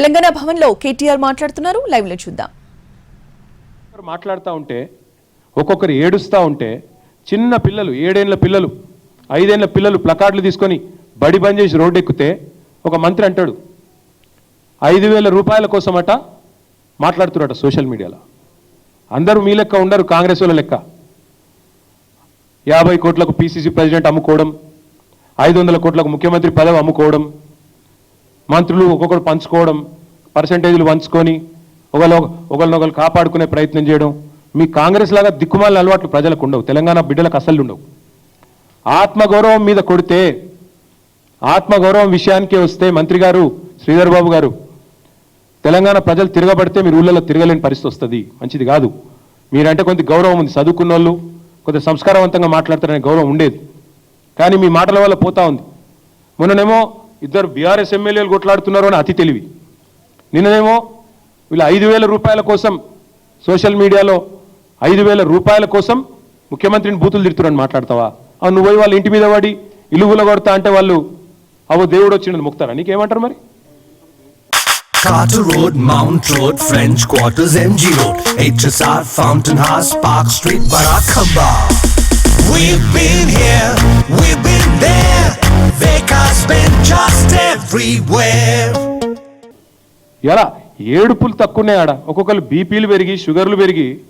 తెలంగాణ భవన్లో కేటీఆర్ మాట్లాడుతున్నారు. లైవ్లో చూద్దాం మాట్లాడుతూ ఉంటే ఒక్కొక్కరు ఏడుస్తూ ఉంటే చిన్న పిల్లలు ఏడేళ్ళ పిల్లలు ఐదేళ్ళ పిల్లలు ప్లకార్డులు తీసుకొని బడి బంద్ చేసి రోడ్డు ఎక్కితే ఒక మంత్రి అంటాడు ఐదు వేల రూపాయల కోసమట మాట్లాడుతున్నారట సోషల్ మీడియాలో. అందరూ మీ లెక్క ఉండరు కాంగ్రెస్ వాళ్ళ లెక్క. యాభై కోట్లకు పీసీసీ ప్రెసిడెంట్ అమ్ముకోవడం ఐదు వందల కోట్లకు ముఖ్యమంత్రి పదవి అమ్ముకోవడం మంత్రులు ఒక్కొక్కరు పంచుకోవడం పర్సంటేజీలు పంచుకొని ఒకళ్ళు ఒకరినొకరు కాపాడుకునే ప్రయత్నం చేయడం. మీ కాంగ్రెస్ లాగా దిక్కుమాలిన అలవాట్లు ప్రజలకు ఉండవు. తెలంగాణ బిడ్డలకు అసలు ఉండవు. ఆత్మగౌరవం మీద కొడితే ఆత్మగౌరవం విషయానికే వస్తే మంత్రి గారు శ్రీధర్ బాబు గారు తెలంగాణ ప్రజలు తిరగబడితే మీరు ఊళ్ళలో తిరగలేని పరిస్థితి వస్తుంది. మంచిది కాదు. మీరంటే కొంత గౌరవం ఉంది. చదువుకున్న వాళ్ళు కొంత సంస్కారవంతంగా మాట్లాడతారనే గౌరవం ఉండేది. కానీ మీ మాటల వల్ల పోతా ఉంది. మొన్ననేమో ఇద్దరు బీఆర్ఎస్ ఎమ్మెల్యేలు కొట్లాడుతున్నారు అని అతి తెలివి నిన్ననేమో వీళ్ళు ఐదు వేల రూపాయల కోసం సోషల్ మీడియాలో ఐదు వేల రూపాయల కోసం ముఖ్యమంత్రిని బూతులు తిడుతున్నారని మాట్లాడతావా ఆ నువ్వు పోయి వాళ్ళ ఇంటి మీద పడి ఇలుగుల కొడతా అంటే వాళ్ళు అవో దేవుడు వచ్చిండని ముక్తారా నీకేమంటారు మరి Carter Road, Mount Road, French Quarters, MG Road, HSR, Fountain House, Park Street, Barakamba. We've been here, we've been there. Been just everywhere. ఎలా? ఏడుపులు తక్కువనే ఆడ. ఒక్కొక్కరు బీపీలు పెరిగి షుగర్లు పెరిగి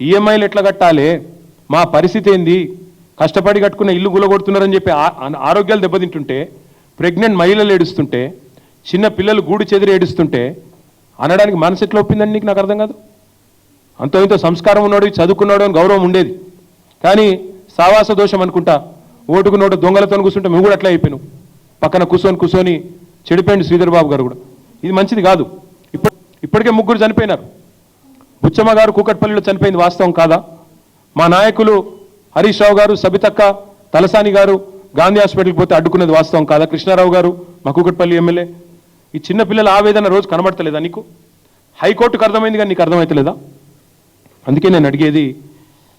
ఈఎంఐలు ఎట్లా కట్టాలి? మా పరిస్థితి ఏంది? కష్టపడి కట్టుకున్న ఇల్లు గులగొడుతున్నారని చెప్పి ఆ- ఆరోగ్యాలు దెబ్బతింటుంటే ప్రెగ్నెంట్ మహిళలు ఏడుస్తుంటే చిన్న పిల్లలు గూడు చెదిరి ఏడుస్తుంటే అనడానికి మనసు ఎట్లా ఒప్పిందని నీకు నాకు అర్థం కాదు? అంతో ఇంతో సంస్కారం ఉన్నాడు చదువుకున్నాడు అని గౌరవం ఉండేది. కానీ సావాస దోషం అనుకుంటా ఓటుకు నోటు దొంగలతో కూర్చుంటే మేము కూడా అట్లా అయిపోయినాం. పక్కన కూర్చొని కూర్చొని చెడిపోయింది శ్రీధర్ బాబు గారు కూడా. ఇది మంచిది కాదు. ఇప్పుడు ఇప్పటికే ముగ్గురు చనిపోయినారు. బుచ్చమ్మ గారు కూకట్పల్లిలో చనిపోయింది వాస్తవం కాదా? మా నాయకులు హరీష్ రావు గారు సబితక్క తలసాని గారు గాంధీ హాస్పిటల్కి పోతే అడ్డుకునేది వాస్తవం కాదా? కృష్ణారావు గారు మా కూకట్పల్లి ఎమ్మెల్యే. ఈ చిన్న పిల్లల ఆవేదన రోజు కనబడతలేదా నీకు? హైకోర్టుకు అర్థమైంది కానీ నీకు అర్థమవుతలేదా అందుకే నేను అడిగేది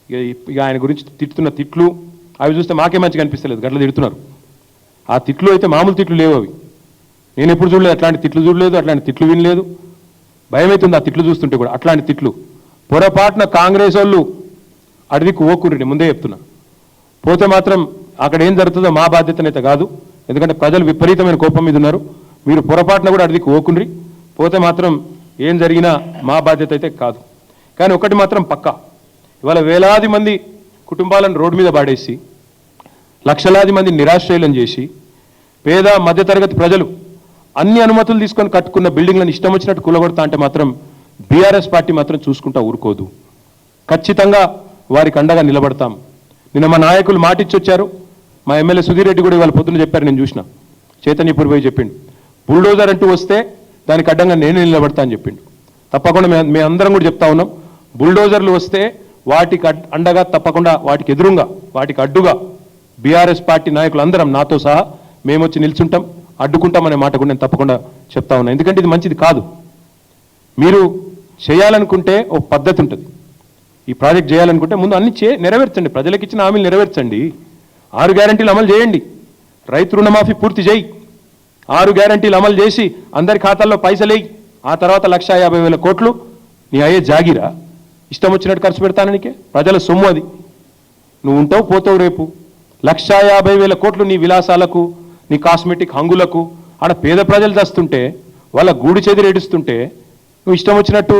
ఇక ఇక ఆయన గురించి తిట్టుతున్న తిట్లు అవి చూస్తే మాకే మంచిగా అనిపిస్తలేదు. గట్ల తిడుతున్నారు. ఆ తిట్లు అయితే మామూలు తిట్లు లేవు అవి. నేను ఎప్పుడు చూడలేదు అట్లాంటి తిట్లు చూడలేదు అట్లాంటి తిట్లు వినలేదు. భయం అవుతుంది ఆ తిట్లు చూస్తుంటే కూడా అట్లాంటి తిట్లు. పొరపాటున కాంగ్రెస్ వాళ్ళు అడవికి ఓకుర్రి ముందే చెప్తున్నా. పోతే మాత్రం అక్కడ ఏం జరుగుతుందో మా బాధ్యతనైతే కాదు. ఎందుకంటే ప్రజలు విపరీతమైన కోపం మీద ఉన్నారు. మీరు పొరపాటున కూడా అడవికి ఓకుండ్రి పోతే మాత్రం ఏం జరిగినా మా బాధ్యత అయితే కాదు. కానీ ఒకటి మాత్రం పక్కా. ఇవాళ వేలాది మంది కుటుంబాలను రోడ్డు మీద పాడేసి లక్షలాది మంది నిరాశ్రయులను చేసి పేద మధ్యతరగతి ప్రజలు అన్ని అనుమతులు తీసుకొని కట్టుకున్న బిల్డింగ్లను ఇష్టం వచ్చినట్టు కూలగొడతా అంటే మాత్రం బీఆర్ఎస్ పార్టీ మాత్రం చూసుకుంటా ఊరుకోదు. ఖచ్చితంగా వారికి అండగా నిలబడతాం. నిన్న మా నాయకులు మాటిచ్చొచ్చారు. మా ఎమ్మెల్యే సుధీర్ రెడ్డి కూడా ఇవాళ పొద్దున్న చెప్పారు నేను చూసిన. చైతన్యపూర్ పోయి చెప్పిండు. బుల్డోజర్ అంటూ వస్తే దానికి అడ్డంగా నేనే నిలబడతా అని చెప్పిండు. తప్పకుండా మేము అందరం కూడా చెప్తా ఉన్నాం. బుల్డోజర్లు వస్తే వాటికి అడ్- అండగా తప్పకుండా వాటికి ఎదురుగా వాటికి అడ్డుగా బీఆర్ఎస్ పార్టీ నాయకులు అందరం నాతో సహా మేము వచ్చి నిల్చుంటాం అడ్డుకుంటామనే మాట కూడా నేను తప్పకుండా చెప్తా ఉన్నా. ఎందుకంటే ఇది మంచిది కాదు. మీరు చేయాలనుకుంటే ఒక పద్ధతి ఉంటుంది. ఈ ప్రాజెక్ట్ చేయాలనుకుంటే ముందు అన్ని చే నెరవేర్చండి. ప్రజలకు ఇచ్చిన హామీలు నెరవేర్చండి. ఆరు గ్యారంటీలు అమలు చేయండి. రైతు రుణమాఫీ పూర్తి చేయి. ఆరు గ్యారంటీలు అమలు చేసి అందరి ఖాతాల్లో పైసలేయి ఆ తర్వాత లక్ష యాభై వేల కోట్లు నీ అయ్యే జాగిరా. ఇష్టం వచ్చినట్టు ఖర్చు పెడతాననికే ప్రజల సొమ్ము అది. నువ్వు ఉంటావు పోతావు రేపు. లక్షా యాభై వేల కోట్లు నీ విలాసాలకు నీ కాస్మెటిక్ హంగులకు ఆడ పేద ప్రజలు చస్తుంటే వాళ్ళ గూడు చెదిరి ఏడుస్తుంటే నువ్వు ఇష్టం వచ్చినట్టు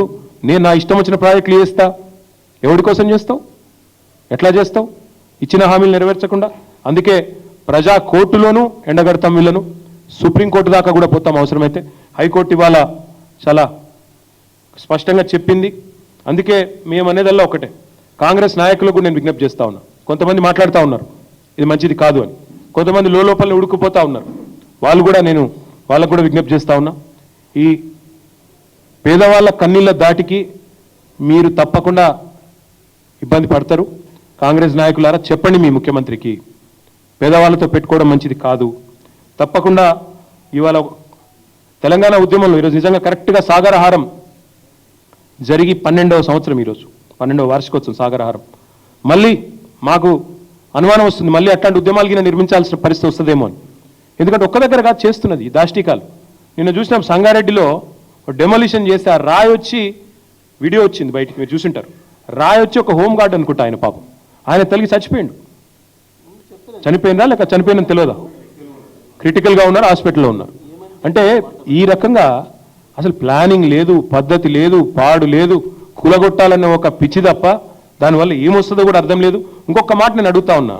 నేను నా ఇష్టం వచ్చిన ప్రాజెక్టులు చేస్తా. ఎవరి కోసం చేస్తావు? ఎట్లా చేస్తావు? ఇచ్చిన హామీలు నెరవేర్చకుండా? అందుకే ప్రజా కోర్టులోనూ ఎండగడతాం వీళ్ళను. సుప్రీంకోర్టు దాకా కూడా పోతాం అవసరమైతే. హైకోర్టు ఇవాళ చాలా స్పష్టంగా చెప్పింది. అందుకే మేమనేదల్లా ఒకటే. కాంగ్రెస్ నాయకులకు నేను విజ్ఞప్తి చేస్తా ఉన్నా. కొంతమంది మాట్లాడుతూ ఉన్నారు. ఇది మంచిది కాదు అని. కొంతమంది లోపల ఉడుకుపోతూ ఉన్నారు. వాళ్ళు కూడా నేను వాళ్ళకు కూడా విజ్ఞప్తి చేస్తూ ఉన్నా. ఈ పేదవాళ్ళ కన్నీళ్ళ దాటికి మీరు తప్పకుండా ఇబ్బంది పడతారు. కాంగ్రెస్ నాయకులారా చెప్పండి మీ ముఖ్యమంత్రికి. పేదవాళ్ళతో పెట్టుకోవడం మంచిది కాదు. తప్పకుండా ఇవాళ తెలంగాణ ఉద్యమంలో ఈరోజు నిజంగా కరెక్ట్గా సాగరహారం జరిగి పన్నెండవ సంవత్సరం ఈరోజు. పన్నెండవ వార్షికోత్సవం సాగరహారం. మళ్ళీ మాకు అనుమానం వస్తుంది. మళ్ళీ అట్లాంటి ఉద్యమాలు నిర్మించాల్సిన పరిస్థితి వస్తుందేమో అని. ఎందుకంటే ఒక్క దగ్గర కాదు చేస్తున్నది దాష్టికాలు. నిన్న చూసినాం సంగారెడ్డిలో డెమోలిషన్ చేస్తే ఆ రాయి వచ్చి వీడియో వచ్చింది బయటికి మీరు చూసింటారు. రాయి వచ్చి ఒక హోమ్ గార్డ్ అనుకుంటా ఆయన పాపం. ఆయన తల్లి చచ్చిపోయిండు. చనిపోయిందా లేక చనిపోయిందని తెలియదా? క్రిటికల్గా ఉన్నారు హాస్పిటల్లో ఉన్నారు. అంటే ఈ రకంగా అసలు ప్లానింగ్ లేదు పద్ధతి లేదు పాడు లేదు కూలగొట్టాలన్న ఒక పిచ్చి తప్ప దానివల్ల ఏమొస్తుందో కూడా అర్థం లేదు. ఇంకొక మాట నేను అడుగుతా ఉన్నా.